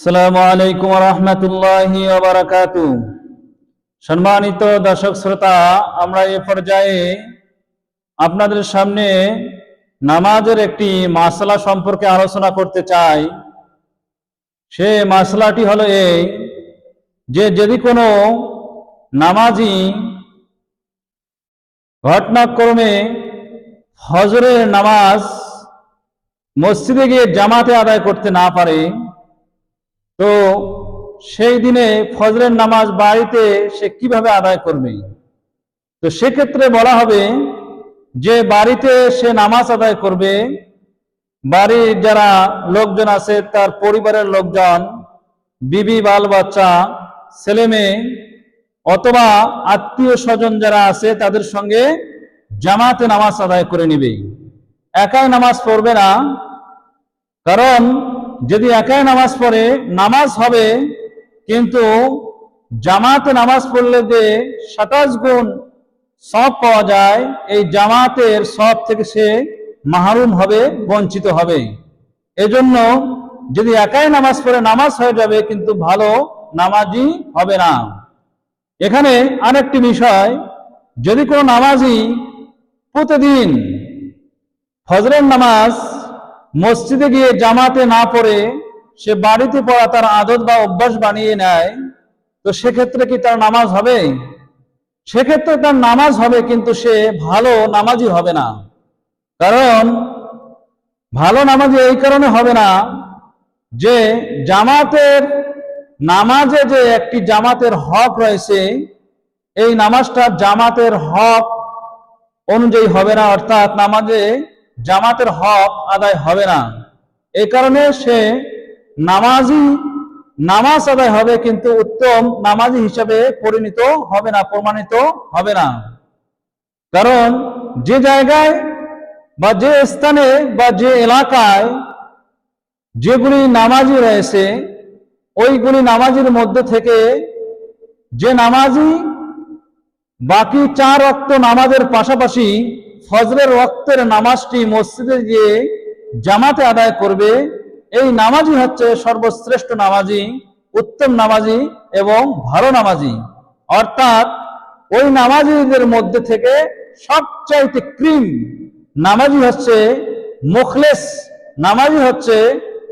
আসসালামু আলাইকুম রহমতুল্লাহ বারাকাত। সম্মানিত দর্শক শ্রোতা, আমরা এ পর্যায়ে আপনাদের সামনে নামাজের একটি মাসলা সম্পর্কে আলোচনা করতে চাই। সে মাসলাটি হলো এই যে যদি কোনো নামাজি ঘটনাক্রমে হজরের নামাজ মসজিদে গিয়ে জামাতে আদায় করতে না পারে তো সেই দিনে ফজরের নামাজ বাড়িতে সে কীভাবে আদায় করবে? তো সেক্ষেত্রে বলা হবে যে বাড়িতে সে নামাজ আদায় করবে, বাড়ির যারা লোকজন আছে, তার পরিবারের লোকজন, বিবি বাল বাচ্চা ছেলে মেয়ে অথবা আত্মীয় স্বজন যারা আছে, তাদের সঙ্গে জামাতে নামাজ আদায় করে নিবে। একাই নামাজ পড়বে না, কারণ যদি একাই নামাজ পড়ে, নামাজ হবে, কিন্তু জামাতে নামাজ পড়লে যে সাতাশ গুণ সব পাওয়া যায়, এই জামাতের সব থেকে সে মাহরুম হবে, বঞ্চিত হবে। এজন্য যদি একাই নামাজ পড়ে, নামাজ হয়ে যাবে, কিন্তু ভালো নামাজি হবে না। এখানে আরেকটি বিষয়, যদি কোনো নামাজি প্রতিদিন ফজরের নামাজ মসজিদে গিয়ে জামাতে না পড়ে সে বাড়িতে পড়া তার আদত বা অভ্যাস বানিয়ে নেয়, তো সেক্ষেত্রে কি তার নামাজ হবে? সেক্ষেত্রে তার নামাজ হবে, কিন্তু সে ভালো নামাজি হবে না। কারণ ভালো নামাজি এই কারণে হবে না যে জামাতের নামাজে যে একটি জামাতের হক রয়েছে, এই নামাজটা জামাতের হক অনুযায়ী হবে না, অর্থাৎ নামাজে জামাতের হক আদায় হবে না। এই কারণে সে নামাজি, নামাজ আদায় হবে কিন্তু উত্তম নামাজি হিসাবে পরিণত হবে না, প্রমাণিত হবে না। কারণ যে জায়গায় বা যে স্থানে বা যে এলাকায় যেগুলি নামাজি রয়েছে, ওইগুলি নামাজির মধ্যে থেকে যে নামাজি বাকি চার রক্ত নামাজের পাশাপাশি ফজরের রক্তের নামাজটি মসজিদে গিয়ে জামাতে আদায় করবে। এই নামাজই হচ্ছে সর্বশ্রেষ্ঠ নামাজি উত্তম নামাজি এবং ভালো নামাজি অর্থাৎ ওই নামাজিদের মধ্যে থেকে সবচাইতে ক্রিম নামাজি হচ্ছে মুখলেস নামাজি হচ্ছে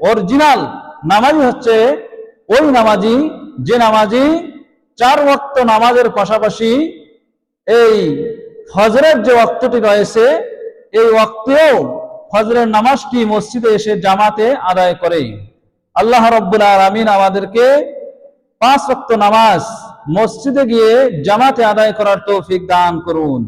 অরিজিনাল নামাজি হচ্ছে ওই নামাজি যে নামাজি চার ওয়াক্ত নামাজের পাশাপাশি এই ফজরের যে ওয়াক্তটি রয়েছে, এই ওয়াক্তেও ফজরের নামাজটি মসজিদে এসে জামাতে আদায় করে। আল্লাহ রব্বুল আলমিন আমাদেরকে পাঁচ রক্ত নামাজ মসজিদে গিয়ে জামাতে আদায় করার তৌফিক দান করুন।